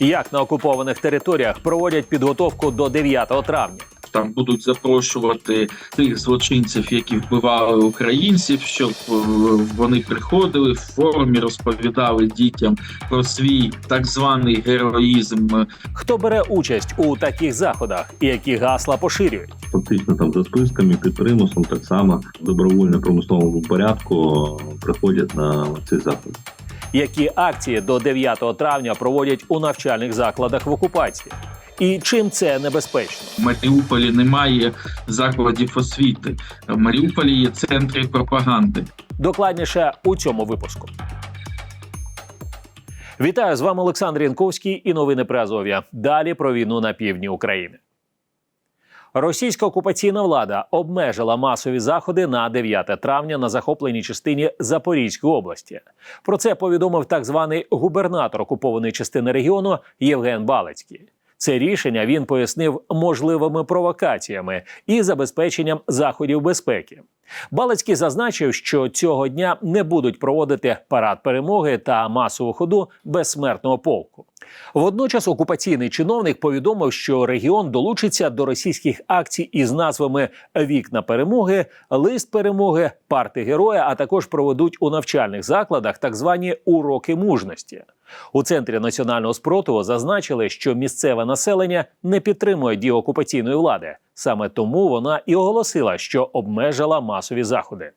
Як на окупованих територіях проводять підготовку до 9 травня? Там будуть запрошувати тих злочинців, які вбивали українців, щоб е, вони приходили в формі, розповідали дітям про свій так званий героїзм. Хто бере участь у таких заходах і які гасла поширюють? фактично там за списками під примусом так само добровольно-промисловому порядку приходять на цей заход. Які акції до 9 травня проводять у навчальних закладах в окупації? І чим це небезпечно? В Маріуполі немає закладів освіти. В Маріуполі є центри пропаганди. Докладніше у цьому випуску. Вітаю з вами Олександр Янковський і новини про Азов'я. Далі про війну на півдні України. Російська окупаційна влада обмежила масові заходи на 9 травня на захопленій частині Запорізької області. Про це повідомив так званий губернатор окупованої частини регіону Євген Балицький. Це рішення він пояснив можливими провокаціями і забезпеченням заходів безпеки. Балицький зазначив, що цього дня не будуть проводити парад перемоги та масову ходу безсмертного полку. Водночас окупаційний чиновник повідомив, що регіон долучиться до російських акцій із назвами Вікна перемоги, Лист перемоги, Парти героя, а також проведуть у навчальних закладах так звані уроки мужності. У центрі національного спротиву зазначили, що місцеве населення не підтримує дії окупаційної влади. Саме тому вона і оголосила, що обмежила масові заходи.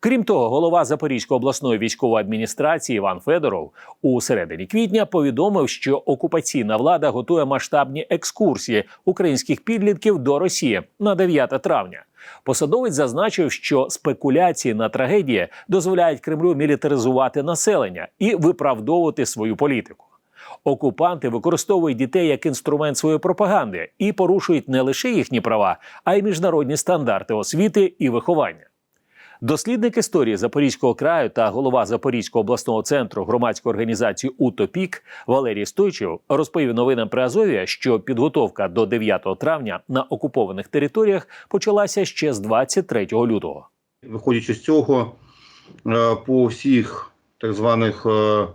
Крім того, голова Запорізької обласної військової адміністрації Іван Федоров у середині квітня повідомив, що окупаційна влада готує масштабні екскурсії українських підлітків до Росії на 9 травня. Посадовець зазначив, що спекуляції на трагедії дозволяють Кремлю мілітаризувати населення і виправдовувати свою політику. Окупанти використовують дітей як інструмент своєї пропаганди і порушують не лише їхні права, а й міжнародні стандарти освіти і виховання. Дослідник історії Запорізького краю та голова Запорізького обласного центру громадської організації Утопік Валерій Стойчев розповів новинам при Азові, що підготовка до 9 травня на окупованих територіях почалася ще з 23 лютого. Виходячи з цього, е, по всіх так званих е, е,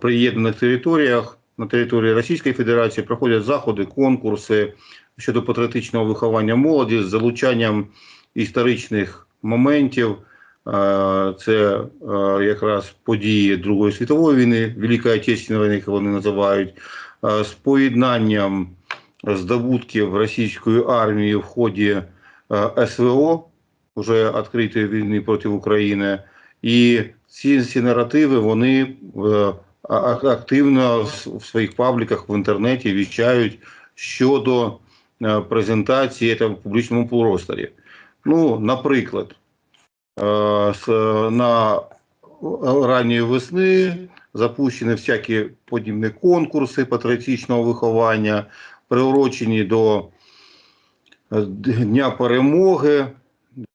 приєднаних територіях на території Російської Федерації проходять заходи, конкурси щодо патріотичного виховання молоді з залучанням історичних моментів. Е, Це е, якраз події Другої світової війни, Великої Отечественної війни, як вони називають, е, з поєднанням здобутків російської армії в ході СВО, вже відкритої війни проти України. І ці, ці наративи вони активно в своїх пабліках в інтернеті віщають щодо презентації цього в публічному просторі. Ну, наприклад, е, на ранньої весни запущені всякі подібні конкурси патріотичного виховання, приурочені до е, Дня перемоги,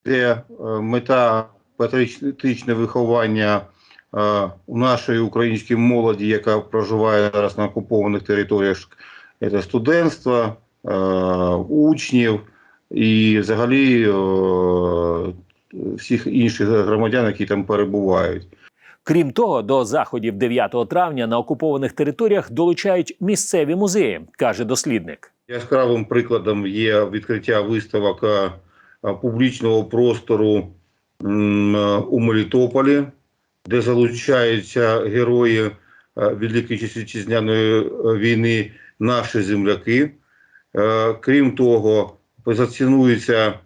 де е, мета патріотичне виховання у нашої української молоді, яка проживає зараз на окупованих територіях, це студентство, учнів і взагалі е, всіх інших громадян, які там перебувають. Крім того, до заходів 9 травня на окупованих територіях долучають місцеві музеї, каже дослідник. Яскравим прикладом є відкриття виставок е, публічного простору у Мелітополі, де залучаються герої е, Великої Вітчизняної е, війни, наші земляки. Е, Крім того, позиціонуються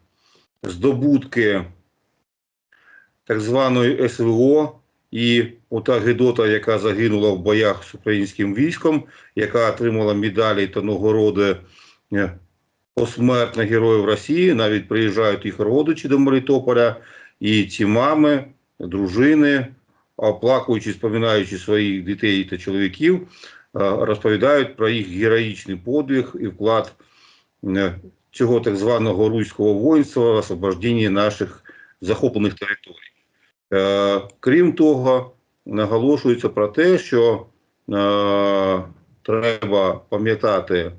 здобутки так званої СВО і ота Гедота, яка загинула в боях з українським військом, яка отримала медалі та нагороди е, посмертно героїв Росії. Навіть приїжджають їх родичі до Мелітополя, і ці мами, дружини, оплакуючи, споминаючи своїх дітей та чоловіків, е, розповідають про їх героїчний подвиг і вклад е, цього так званого руського воїнства в освобожденні наших захоплених територій. Е, Крім того, наголошується про те, що е, треба пам'ятати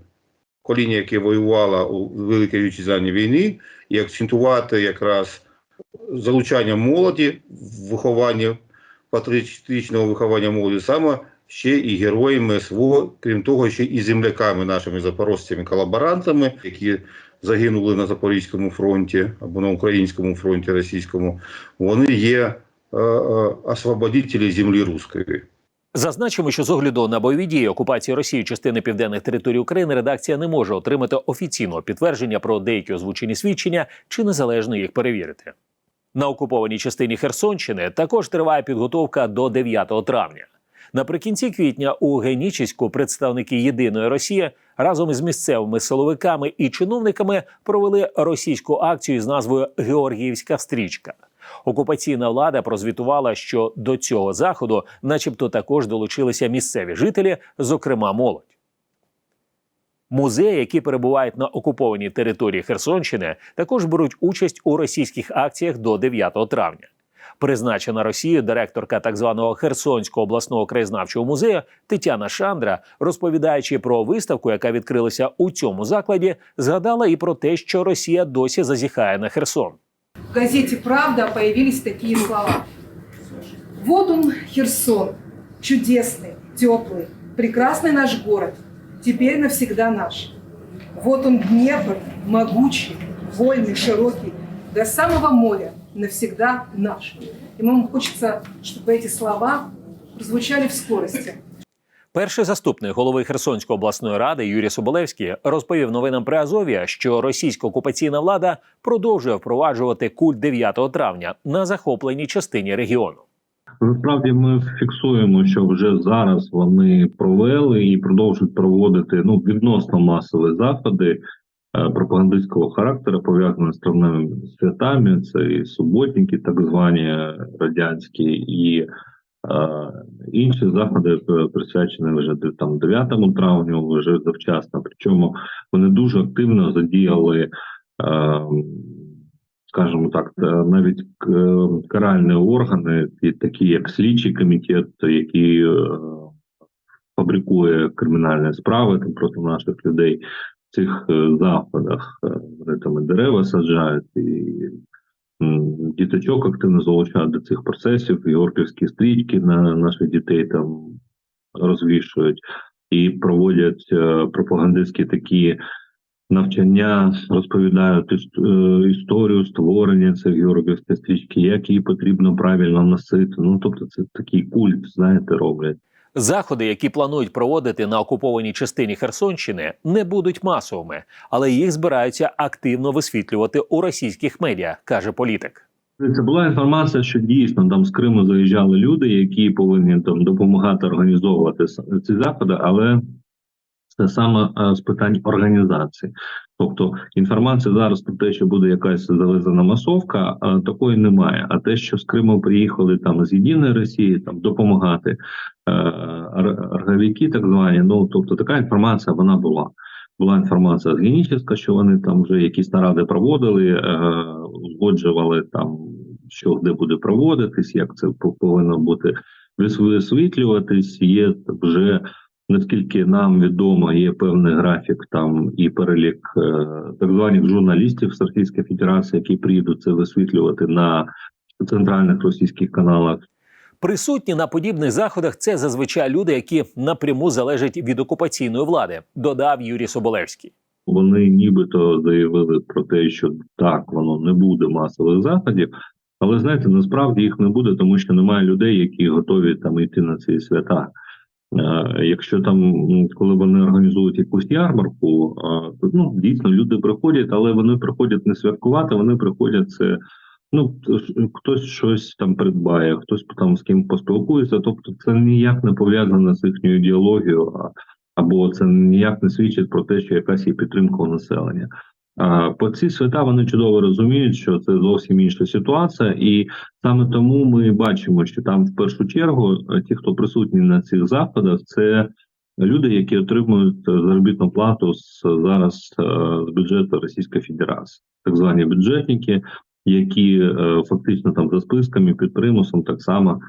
коління, яке воювало у Великій Вітчизняній війні, і акцентувати якраз залучання молоді в вихованні, патріотичного виховання молоді саме ще і героями СВО, крім того, ще і земляками нашими запорожцями, колаборантами, які загинули на Запорізькому фронті або на українському фронті російському. Вони є е, е, освободителі землі руської. Зазначимо, що з огляду на бойові дії окупації Росії частини південних територій України редакція не може отримати офіційного підтвердження про деякі озвучені свідчення чи незалежно їх перевірити. На окупованій частині Херсонщини також триває підготовка до 9 травня. Наприкінці квітня у Генічеську представники Єдиної Росії разом із місцевими силовиками і чиновниками провели російську акцію з назвою Георгіївська стрічка. Окупаційна влада прозвітувала, що до цього заходу, начебто, також долучилися місцеві жителі, зокрема молодь. Музеї, які перебувають на окупованій території Херсонщини, також беруть участь у російських акціях до 9 травня Призначена Росією директорка так званого Херсонського обласного краєзнавчого музею Тетяна Шандра, розповідаючи про виставку, яка відкрилася у цьому закладі, згадала і про те, що Росія досі зазіхає на Херсон. В газете «Правда» появились такие слова. Вот он, Херсон, чудесный, теплый, прекрасный наш город, теперь навсегда наш. Вот он, Днепр, могучий, вольный, широкий, до самого моря, навсегда наш. И нам хочется, чтобы эти слова прозвучали в скорости. Перший заступник голови Херсонської обласної ради Юрій Соболевський розповів новинам при Азов'я, що російська окупаційна влада продовжує впроваджувати культ 9 травня на захопленій частині регіону. Насправді ми фіксуємо, що вже зараз вони провели і продовжують проводити ну відносно масові заходи пропагандистського характеру, пов'язані з травневими святами. Це і суботники, так звані е, радянські, і е, інші заходи е, присвячені вже там 9 травню, вже завчасно. Причому вони дуже активно задіяли. Е, скажімо так, е, навіть е, каральні органи, такі як слідчий комітет, який е, фабрикує кримінальні справи там проти наших людей цих е, заходах. Е, Вони там і дерева саджають, і діточок активно залучають до цих процесів, георгівські стрічки на наших дітей там розвішують і проводять е, пропагандистські такі навчання розповідають е, історію створення цієї георгіївської стрічки, як її потрібно правильно носити. Ну тобто, це такий культ, знаєте, роблять. Заходи, які планують проводити на окупованій частині Херсонщини, не будуть масовими, але їх збираються активно висвітлювати у російських медіа, каже політик. Це була інформація, що дійсно там з Криму заїжджали люди, які повинні там допомагати організовувати ці заходи, але це саме е, з питань організації. Тобто інформація зараз про те, що буде якась завезена масовка, е, такої немає. А те, що з Криму приїхали там з єдиної Росії, там допомагати е, так звані. Ну тобто така інформація вона була. Була інформація з Геніческа, що вони там вже якісь наради проводили, узгоджували там, що де буде проводитись, як це по- повинно бути вис- висвітлюватись. Є вже наскільки нам відомо, є певний графік там і перелік е, так званих журналістів з Російської Федерації, які приїдуть це висвітлювати на центральних російських каналах. Присутні на подібних заходах це зазвичай люди, які напряму залежать від окупаційної влади, додав Юрій Соболевський. Вони нібито заявили про те, що так, воно не буде масових заходів. Але знаєте, насправді їх не буде, тому що немає людей, які готові там йти на ці свята. Е, якщо там, коли вони організують якусь ярмарку, то ну дійсно люди приходять, але вони приходять не святкувати, вони приходять це. Ну, хтось щось там придбає, хтось там з ким поспілкується. Тобто, це ніяк не пов'язано з їхньою ідеологією, або це ніяк не свідчить про те, що якась є підтримка у населення. По ці свята вони чудово розуміють, що це зовсім інша ситуація, і саме тому ми бачимо, що там в першу чергу е, ті, хто присутні на цих заходах, це люди, які отримують заробітну плату з зараз е, з бюджету Російської Федерації, так звані бюджетники, які е, фактично там за списками під примусом так само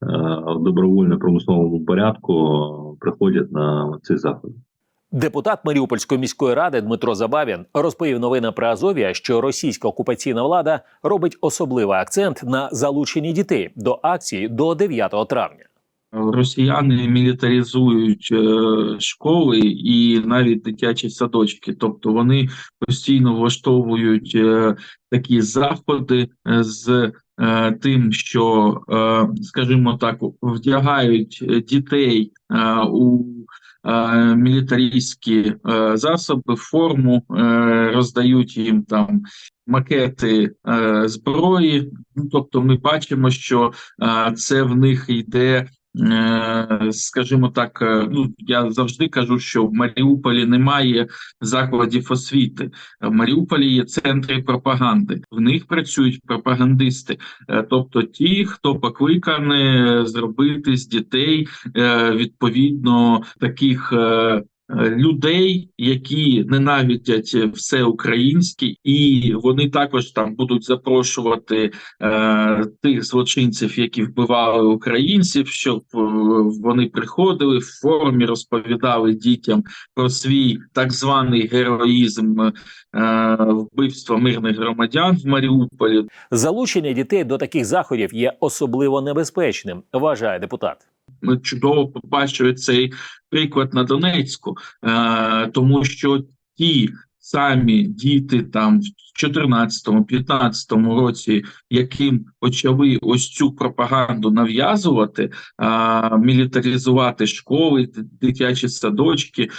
в добровольно-промисловому порядку е, приходять на ці заходи. Депутат Маріупольської міської ради Дмитро Забавін розповів новинам про Азов'я, що російська окупаційна влада робить особливий акцент на залученні дітей до акції до 9 травня. Росіяни мілітаризують е, школи і навіть дитячі садочки, тобто вони постійно влаштовують е, такі заходи з е, тим, що, скажімо так, вдягають дітей у е, мілітаристські е, засоби, форму, е, роздають їм там макети зброї. Ну, тобто, ми бачимо, що це в них йде. Е, Скажімо так, е, ну я завжди кажу, що в Маріуполі немає закладів освіти. В Маріуполі є центри пропаганди. В них працюють пропагандисти, Е, тобто ті, хто покликаний зробити з дітей відповідно таких. Е, е, Людей, які ненавидять все українське, і вони також там будуть запрошувати е, тих злочинців, які вбивали українців, щоб е, вони приходили в формі, розповідали дітям про свій так званий героїзм е, вбивства мирних громадян в Маріуполі. Залучення дітей до таких заходів є особливо небезпечним, вважає депутат. Чудово побачили цей приклад на Донецьку, е, тому що ті самі діти там в 14-15 році, яким почали ось цю пропаганду нав'язувати, мілітаризувати школи, дитячі садочки. Е,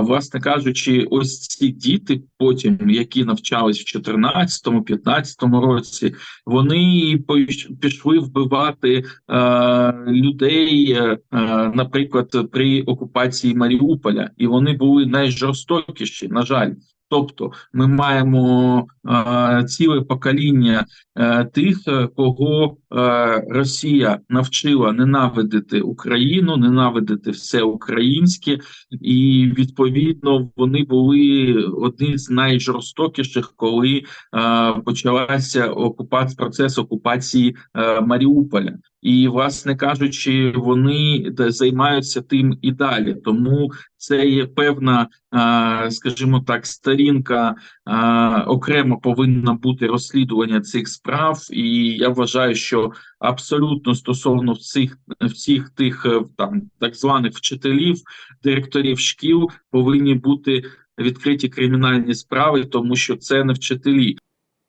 власне кажучи, ось ці діти, потім які навчались в 14-15 році, вони пішли вбивати е, людей, е, е, наприклад, при окупації Маріуполя, і вони були найжорстокіші, на жаль. Тобто, ми маємо е, ціле покоління е, тих, е, кого е, Росія навчила ненавидити Україну, ненавидити все українське, і відповідно вони були одні з найжорстокіших, коли е, почалася окупація процес окупації е, Маріуполя. І, власне кажучи, вони займаються тим і далі. Тому це є певна, скажімо так, сторінка окремо повинна бути розслідування цих справ. І я вважаю, що абсолютно стосовно всіх всіх тих е, там так званих вчителів, директорів шкіл повинні бути відкриті кримінальні справи, тому що це не вчителі.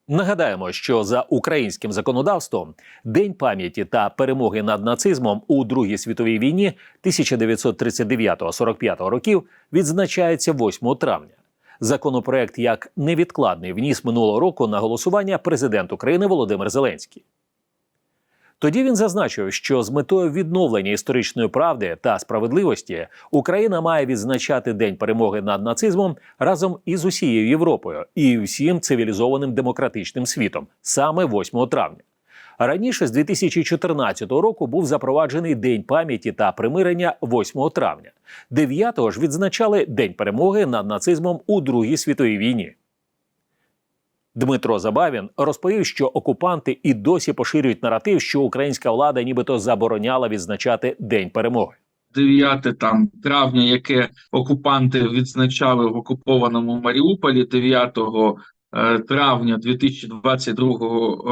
Нагадаємо, що за українським законодавством День пам'яті та перемоги над нацизмом у Другій світовій війні 1939-45 років відзначається 8 травня. Законопроект як невідкладний вніс минулого року на голосування президент України Володимир Зеленський. Тоді він зазначив, що з метою відновлення історичної правди та справедливості Україна має відзначати День перемоги над нацизмом разом із усією Європою і всім цивілізованим демократичним світом саме 8 травня. Раніше з 2014 року був запроваджений День пам'яті та примирення 8 травня. 9-го ж відзначали День перемоги над нацизмом у Другій світовій війні. Дмитро Забавін розповів, що окупанти і досі поширюють наратив, що українська влада нібито забороняла відзначати День перемоги. 9 там травня, яке окупанти відзначали в окупованому Маріуполі 9 е, травня 2022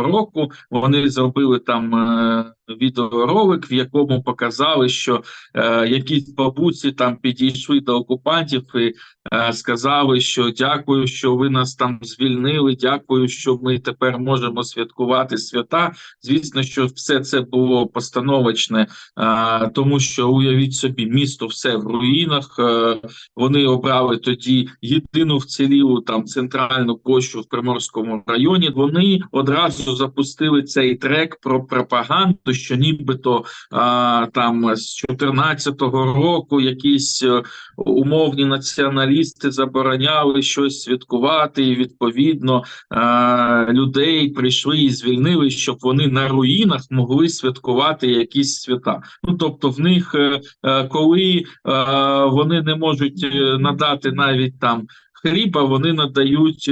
року. Вони зробили там е, відеоролик, в якому показали, що е, якісь бабусі там підійшли до окупантів і е, сказали, що дякую, що ви нас там звільнили. Дякую, що ми тепер можемо святкувати свята. Звісно, що все це було постановочне, е, тому що уявіть собі, місто все в руїнах. Е, вони обрали тоді єдину вцілілу там центральну площу в Приморському районі. Вони одразу запустили цей трек про пропаганду, що нібито а, там з 14-го року якісь е, умовні націоналісти забороняли щось святкувати, і відповідно а, людей прийшли і звільнили, щоб вони на руїнах могли святкувати якісь свята. Ну тобто, в них е, е, коли е, вони не можуть надати навіть там хліба, вони надають.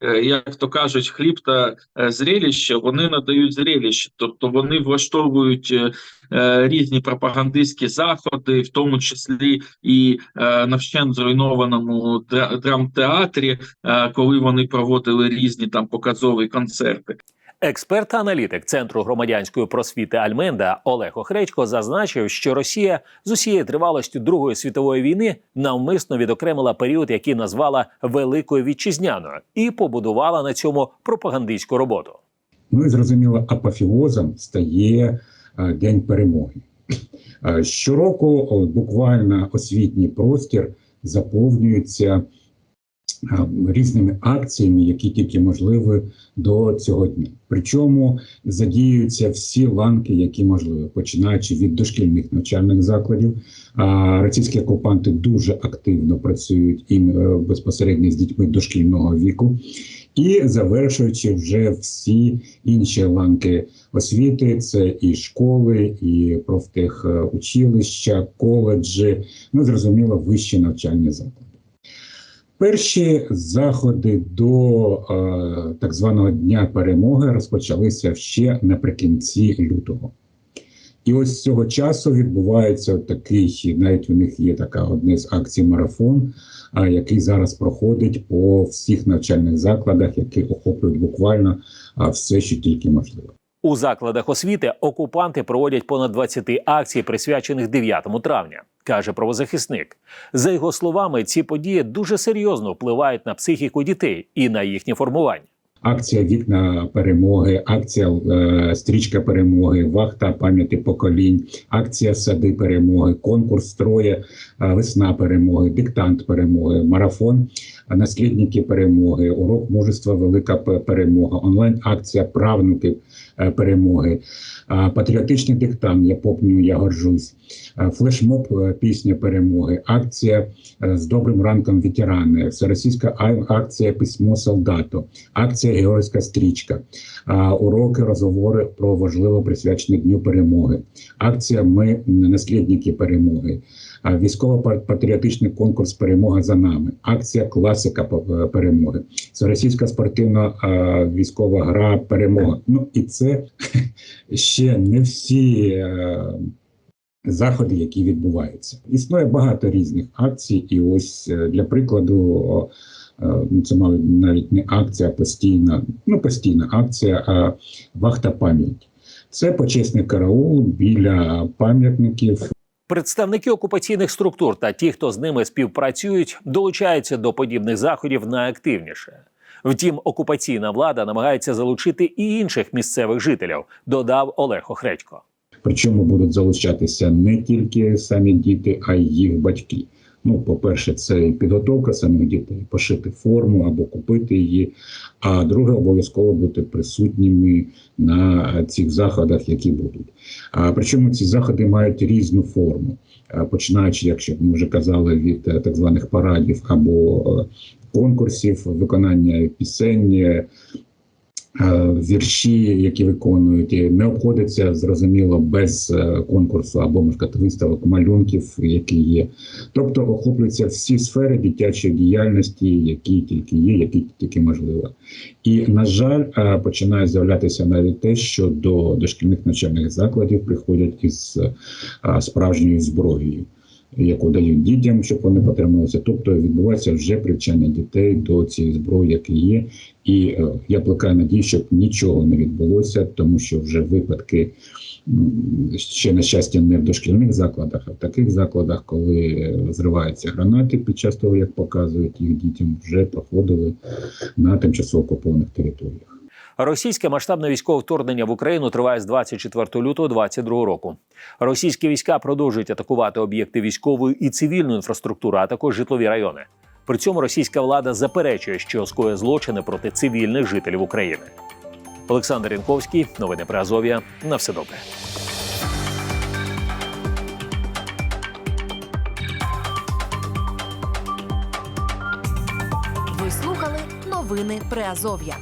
Е, Як то кажуть, хліб та е, зрелище, вони надають зрелище, тобто вони влаштовують е, різні пропагандистські заходи, в тому числі і на вщент зруйнованому дра- драмтеатрі, коли вони проводили різні там показові концерти. Експерт та аналітик Центру громадянської просвіти Альменда Олег Охредько зазначив, що Росія з усією тривалістю Другої світової війни навмисно відокремила період, який назвала Великою Вітчизняною, і побудувала на цьому пропагандистську роботу. Ну і зрозуміло, апофіозом стає е, День перемоги. Е, Щороку буквально освітній простір заповнюється е, різними акціями, які тільки можливі до цього дня. Причому задіюються всі ланки, які можливі, починаючи від дошкільних навчальних закладів. А Російські окупанти дуже активно працюють і е, безпосередньо з дітьми дошкільного віку і завершуючи вже всі інші ланки освіти, це і школи, і профтехучилища, коледжі, ну зрозуміло, вищі навчальні заклади. Перші заходи до е, так званого Дня перемоги розпочалися ще наприкінці лютого. І ось з цього часу відбувається такий, навіть у них є така одна з акцій марафон, а, який зараз проходить по всіх навчальних закладах, які охоплюють буквально а, все, що тільки можливо. У закладах освіти окупанти проводять понад 20 акцій, присвячених 9 травня, каже правозахисник. За його словами, ці події дуже серйозно впливають на психіку дітей і на їхнє формування. Акція Вікна перемоги, акція е, Стрічка перемоги, Вахта пам'яті поколінь, акція Сади перемоги, конкурс Троє, е, Весна перемоги, Диктант перемоги, марафон Наслідники перемоги, урок мужества, Велика перемога, онлайн акція Правнуки е, перемоги, е, патріотичний диктант Я помню, я горжусь, е, флешмоб е, Пісня перемоги, акція з добрим ранком ветерани, всеросійська акція Письмо солдату, акція Георгійська стрічка, уроки, розговори про важливо присвячені Дню перемоги, акція Ми наслідники перемоги, військово-патріотичний конкурс Перемога за нами, акція Класика перемоги, всеросійська спортивна військова гра Перемога. Ну і це ще не всі. е, Заходи, які відбуваються, існує багато різних акцій, і ось е, для прикладу, е, ну, це навіть не акція, а постійна, ну постійна акція, а вахта пам'ять. Це почесний караул біля пам'ятників Представники окупаційних структур та ті, хто з ними співпрацюють, долучаються до подібних заходів найактивніше. Втім, окупаційна влада намагається залучити і інших місцевих жителів, додав Олег Охредько. Причому будуть залучатися не тільки самі діти, а й їх батьки. Ну, по-перше, це і підготовка самих дітей, пошити форму або купити її. А друге, обов'язково бути присутніми на цих заходах, які будуть. А причому ці заходи мають різну форму, А, починаючи, якщо ми вже казали, від е, так званих парадів або е, конкурсів, виконання пісень. Е, Вірші, які виконують, не обходиться зрозуміло без е, конкурсу або можна виставок малюнків, які є. Тобто охоплюються всі сфери дитячої діяльності, які тільки є, які тільки можливо. І на жаль, е, починає з'являтися навіть те, що до дошкільних навчальних закладів приходять із справжньою зброєю. Яку дають дітям, щоб вони потрималися, тобто відбувається вже привчання дітей до цієї зброї, які є, і е, я плекаю надію, щоб нічого не відбулося, тому що вже випадки ще на щастя не в дошкільних закладах, а в таких закладах, коли е, зриваються гранати під час того, як показують їх дітям, вже проходили на тимчасово окупованих територіях. Російське масштабне військове вторгнення в Україну триває з 24 лютого 2022 року. Російські війська продовжують атакувати об'єкти військової і цивільної інфраструктури, а також житлові райони. При цьому російська влада заперечує, що скоє злочини проти цивільних жителів України. Олександр Янковський, новини про Азов'я. На все добре. Ви слухали новини Приазов'я.